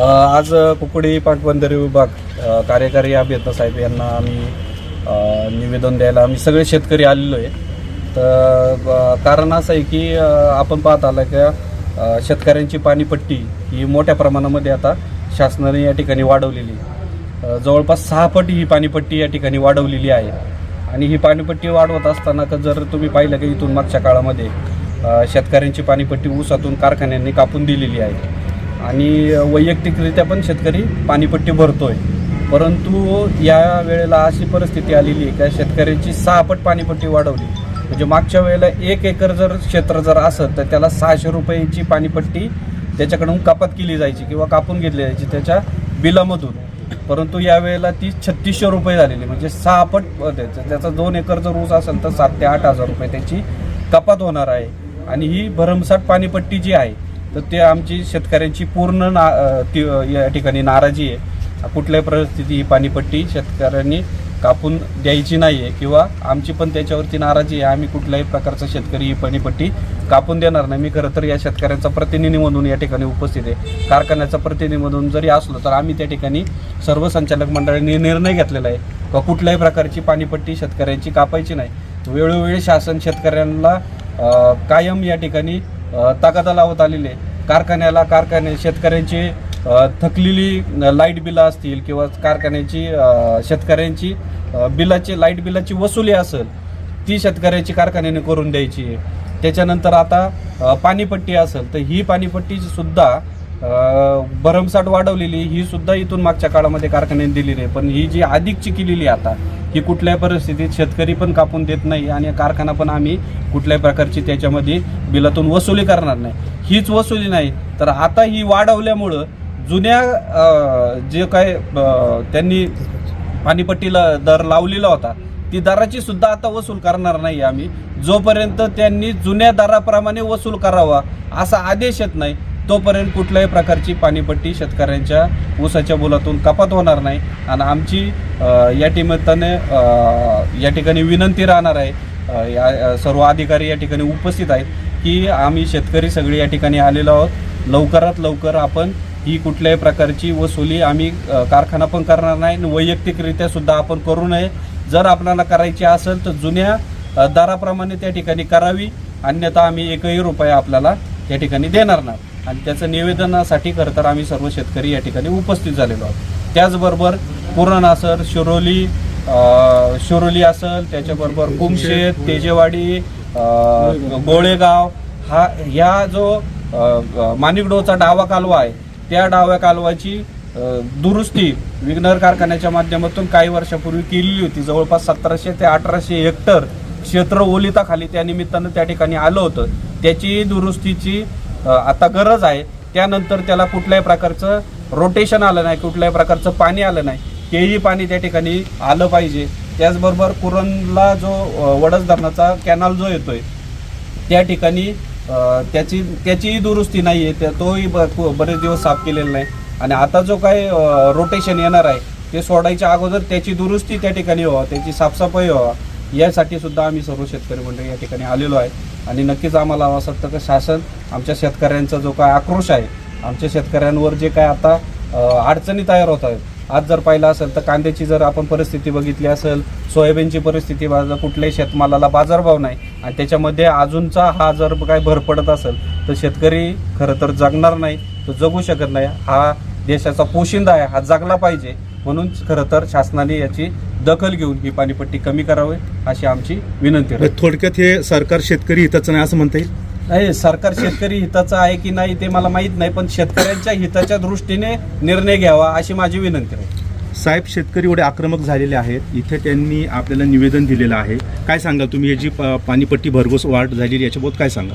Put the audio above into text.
आज कुकडी पाटबंधारे विभाग कार्यकारी अभियंता साहेब यांना आम्ही निवेदन द्यायला आम्ही सगळे शेतकरी आलेलो आहे. तर कारण असं आहे की आपण पाहत आलं की शेतकऱ्यांची पाणीपट्टी ही मोठ्या प्रमाणामध्ये आता शासनाने या ठिकाणी वाढवलेली जवळपास सहा पट ही पाणीपट्टी या ठिकाणी वाढवलेली आहे. आणि ही पाणीपट्टी वाढवत असताना का जर तुम्ही पाहिलं की इथून मागच्या काळामध्ये शेतकऱ्यांची पाणीपट्टी ऊसातून कारखान्यांनी कापून दिलेली आहे. आणि वैयक्तिकरित्या पण शेतकरी पाणीपट्टी भरतोय. परंतु या वेळेला अशी परिस्थिती आलेली आहे का शेतकऱ्यांची सहा पट पाणीपट्टी वाढवली. म्हणजे मागच्या वेळेला एक एकर जर क्षेत्र जर असत तर त्याला सहाशे रुपयाची पाणीपट्टी त्याच्याकडून कपात केली जायची किंवा कापून घेतली जायची त्याच्या बिलामधून. परंतु यावेळेला ती छत्तीसशे रुपये झालेली म्हणजे सहा पट त्याचं त्याचा दोन एकर जर ऊस असेल तर सात ते आठ हजार रुपये त्याची कपात होणार आहे. आणि ही भरमसाठ पाणीपट्टी जी आहे तर ते आमची शेतकऱ्यांची पूर्ण ना ती या ठिकाणी नाराजी आहे. कुठल्याही परिस्थिती ही पाणीपट्टी शेतकऱ्यांनी कापून द्यायची नाही आहे किंवा आमची पण त्याच्यावरती नाराजी आहे. आम्ही कुठल्याही प्रकारचा शेतकरी ही पाणीपट्टी कापून देणार नाही. मी खरं तर या शेतकऱ्यांचा प्रतिनिधी म्हणून या ठिकाणी उपस्थित आहे. कारखान्याचा प्रतिनिधी म्हणून जरी असलो तर आम्ही त्या ठिकाणी सर्व संचालक मंडळाने निर्णय घेतलेला आहे. का कुठल्याही प्रकारची पाणीपट्टी शेतकऱ्यांची कापायची नाही. वेळोवेळी शासन शेतकऱ्यांना कायम या ठिकाणी ताकदा लावत आलेली आहे. कारखान्याला कारखाने शेतकऱ्यांची थकलेली लाइट बिलं असतील किंवा कारखान्याची शेतकऱ्यांची बिलाची लाइट बिलाची वसुली असेल ती शेतकऱ्याची कारखान्याने करून द्यायची आहे. त्याच्यानंतर आता पाणीपट्टी असेल तर ही पाणीपट्टीची सुद्धा भरमसाठ वाढवलेली ही सुद्धा इथून मागच्या काळामध्ये कारखान्याने दिलेली आहे. पण ही जी अधिकची केलेली आहे आता ही कुठल्याही परिस्थितीत शेतकरी पण कापून देत नाही आणि कारखाना पण आम्ही कुठल्याही प्रकारची त्याच्यामध्ये बिलातून वसुली करणार नाही. हीच वसुली नाही तर आता ही वाढवल्यामुळं जुन्या जे काय त्यांनी पाणीपट्टीला दर लावलेला होता ती दराची सुद्धा आता वसूल करणार नाही आम्ही. जोपर्यंत त्यांनी जुन्या दराप्रमाणे वसूल करावा असा आदेश येत नाही तोपर्यंत कुठल्याही प्रकारची पाणीपट्टी शेतकऱ्यांच्या ऊसाच्या बोलातून कपात होणार नाही. आणि आमची या निमित्ताने या ठिकाणी विनंती राहणार आहे या सर्व अधिकारी या ठिकाणी उपस्थित आहेत की आम्ही शेतकरी सगळे या ठिकाणी आलेलो आहोत. लवकरात लवकर आपण ही कुठल्याही प्रकारची वसुली आम्ही कारखाना पण करणार नाही आणि वैयक्तिकरित्या सुद्धा आपण करू नये. जर आपल्याला करायची असेल तर जुन्या दराप्रमाणे त्या ठिकाणी करावी. अन्यथा आम्ही एकही रुपया आपल्याला या ठिकाणी देणार नाही. आणि त्याचं निवेदनासाठी खरं तर आम्ही सर्व शेतकरी या ठिकाणी उपस्थित झालेलो आहोत. त्याचबरोबर पुरण असर शिरोली शिरोली असेल त्याच्याबरोबर कुमशेत तेजेवाडी गोळेगाव हा ह्या जो मानिकडोचा माणिकडोचा डावा कालवा आहे त्या डाव्या कालवाची दुरुस्ती विग्नर कारखान्याच्या माध्यमातून काही वर्षापूर्वी केलेली होती. जवळपास सतराशे ते अठराशे हेक्टर क्षेत्र ओलिताखाली त्या निमित्तानं त्या ठिकाणी आलं होतं. त्याची दुरुस्तीची आता गरज आहे. त्यानंतर त्याला कुठल्याही प्रकारचं रोटेशन आलं नाही कुठल्याही प्रकारचं पाणी आलं नाही. तेही पाणी त्या ठिकाणी आलं पाहिजे. त्याचबरोबर कुरणला जो वडस धरणाचा कॅनल जो येतोय त्या ठिकाणी त्याची त्याचीही दुरुस्ती नाही आहे. त्या तोही ब- बरेच दिवस साफ केलेला नाही. आणि आता जो काय रोटेशन येणार आहे ते सोडायच्या अगोदर त्याची दुरुस्ती त्या ठिकाणी व्हावा त्याची साफसफाई व्हावा. यासाठी सुद्धा आम्ही सर्व शेतकरी मंडळी या ठिकाणी आलेलो आहे. आणि नक्कीच आम्हाला असं वाटतं की शासन आमच्या शेतकऱ्यांचा जो काय आक्रोश आहे आमच्या शेतकऱ्यांवर जे काय आता अडचणी तयार होत आहेत. आज जर पाहिलं असेल तर कांद्याची जर आपण परिस्थिती बघितली असेल सोयाबीनची परिस्थिती बाजार कुठल्याही शेतमालाला बाजारभाव नाही. आणि त्याच्यामध्ये अजूनचा हा जर काय भर पडत असेल तर शेतकरी खरं तर जगणार नाही तो जगू शकत नाही. हा देशाचा पोशिंदा आहे हा जगला पाहिजे. म्हणून खरं तर शासनाने याची दखल घेऊन ही पाणीपट्टी कमी करावी अशी आमची विनंती आहे. थोडक्यात हे सरकार शेतकरी हिताचं नाही असं म्हणता येईल? नाही सरकार शेतकरी हिताचं आहे की नाही ते मला माहीत नाही पण शेतकऱ्यांच्या हिताच्या दृष्टीने निर्णय घ्यावा अशी माझी विनंती आहे. साहेब शेतकरी एवढे आक्रमक झालेले आहेत इथे त्यांनी आपल्याला निवेदन दिलेलं आहे. काय सांगाल तुम्ही? प- पाणीपट्टी भरघोस वाढ झालेली याच्याबाबत काय सांगा